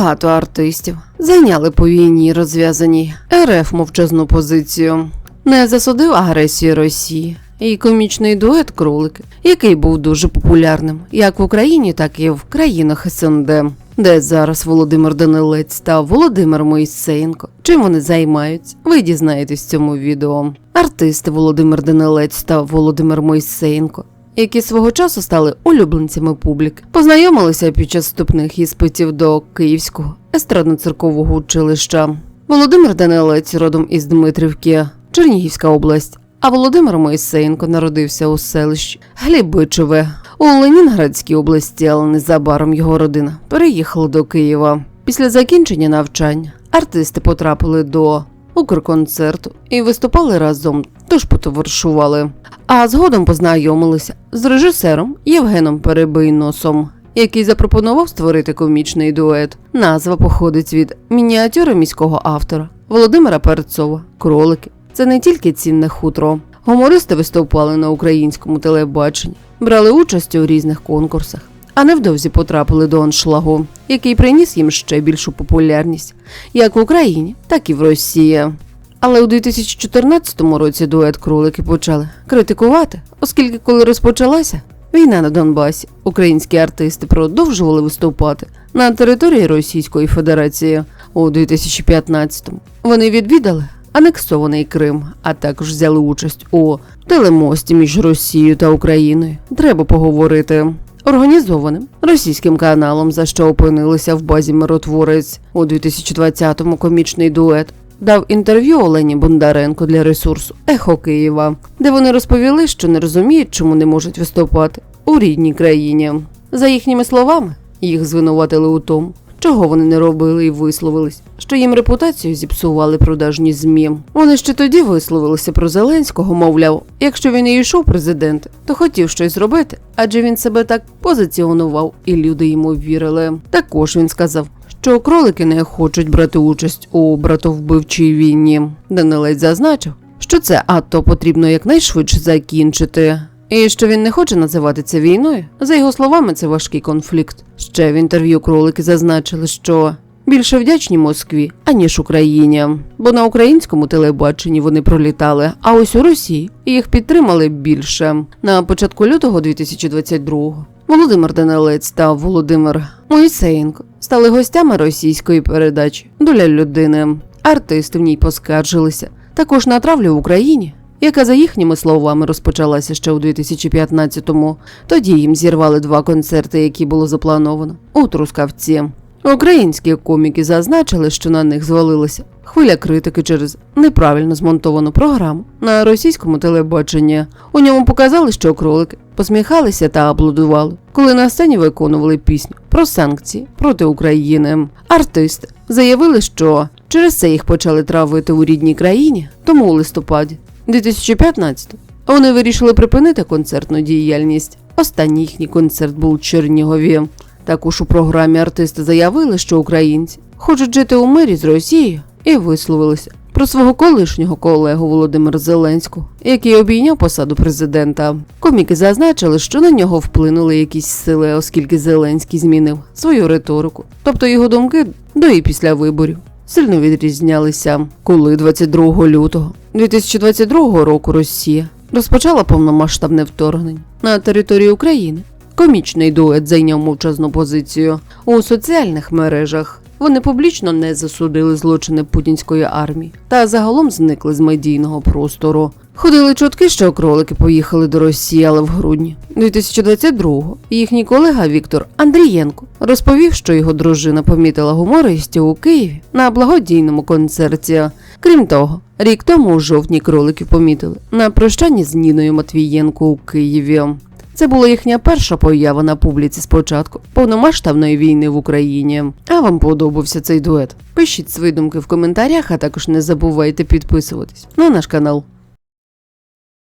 Багато артистів зайняли по війні розв'язаній РФ мовчазну позицію. Не засудив агресію Росії і комічний дует кролики, який був дуже популярним як в Україні, так і в країнах СНД. Де зараз Володимир Данилець та Володимир Моїсеєнко. Чим вони займаються? Ви дізнаєтесь в цьому відео. Артисти Володимир Данилець та Володимир Моїсеєнко які свого часу стали улюбленцями публіки, познайомилися під час вступних іспитів до Київського естрадно-циркового училища. Володимир Данилець родом із Дмитрівки, Чернігівська область. А Володимир Моїсеєнко народився у селищі Глібичеве у Ленінградській області, але незабаром його родина переїхала до Києва. Після закінчення навчання артисти потрапили до Укрконцерту і виступали разом, тож потоваришували. А згодом познайомилися з режисером Євгеном Перебийносом, який запропонував створити комічний дует. Назва походить від мініатюри міського автора Володимира Перцова. Кролики це не тільки цінне хутро. Гумористи виступали на українському телебаченні, брали участь у різних конкурсах, а невдовзі потрапили до аншлагу, який приніс їм ще більшу популярність як в Україні, так і в Росії. Але у 2014 році дует кролики почали критикувати, оскільки коли розпочалася війна на Донбасі, українські артисти продовжували виступати на території Російської Федерації у 2015-му. Вони відвідали анексований Крим, а також взяли участь у телемості між Росією та Україною. Треба поговорити. Організованим російським каналом, за що опинилися в базі миротворець у 2020-му комічний дует, дав інтерв'ю Олені Бондаренко для ресурсу Ехо Києва, де вони розповіли, що не розуміють, чому не можуть виступати у рідній країні. За їхніми словами, їх звинуватили у тому, чого вони не робили і висловились, що їм репутацію зіпсували продажні змі. Вони ще тоді висловилися про Зеленського, мовляв, якщо він і йшов президент, то хотів щось зробити, адже він себе так позиціонував, і люди йому вірили. Також він сказав, що кролики не хочуть брати участь у братовбивчій війні. Данилець зазначив, що це ато потрібно якнайшвидше закінчити. І що він не хоче називати це війною. За його словами, це важкий конфлікт. Ще в інтерв'ю кролики зазначили, що більше вдячні Москві, аніж Україні. Бо на українському телебаченні вони пролітали, а ось у Росії їх підтримали більше. На початку лютого 2022-го Володимир Данилець та Володимир Моїсеєнко стали гостями російської передачі Доля людини. Артисти в ній поскаржилися. Також на травлю в Україні, яка за їхніми словами розпочалася ще у 2015-му. Тоді їм зірвали два концерти, які було заплановано у Трускавці. Українські коміки зазначили, що на них звалилася хвиля критики через неправильно змонтовану програму на російському телебаченні. У ньому показали, що кролики посміхалися та аплодували, коли на сцені виконували пісню про санкції проти України. Артисти заявили, що через це їх почали травити у рідній країні, тому у листопаді 2015 вони вирішили припинити концертну діяльність. Останній їхній концерт був у Чернігові. Також у програмі артисти заявили, що українці хочуть жити у мирі з Росією і висловилися про свого колишнього колегу Володимира Зеленського, який обійняв посаду президента. Коміки зазначили, що на нього вплинули якісь сили, оскільки Зеленський змінив свою риторику, тобто його думки до і після виборів. Сильно відрізнялися, коли 22 лютого 2022 року Росія розпочала повномасштабне вторгнення на територію України. Комічний дует зайняв мовчазну позицію у соціальних мережах. Вони публічно не засудили злочини путінської армії та загалом зникли з медійного простору. Ходили чутки, що кролики поїхали до Росії, але в грудні 2022-го їхній колега Віктор Андрієнко розповів, що його дружина помітила гумористів у Києві на благодійному концерті. Крім того, рік тому у жовтні кроликів помітили на прощанні з Ніною Матвієнко у Києві. Це була їхня перша поява на публіці спочатку повномасштабної війни в Україні. А вам подобався цей дует? Пишіть свої думки в коментарях, а також не забувайте підписуватись на наш канал.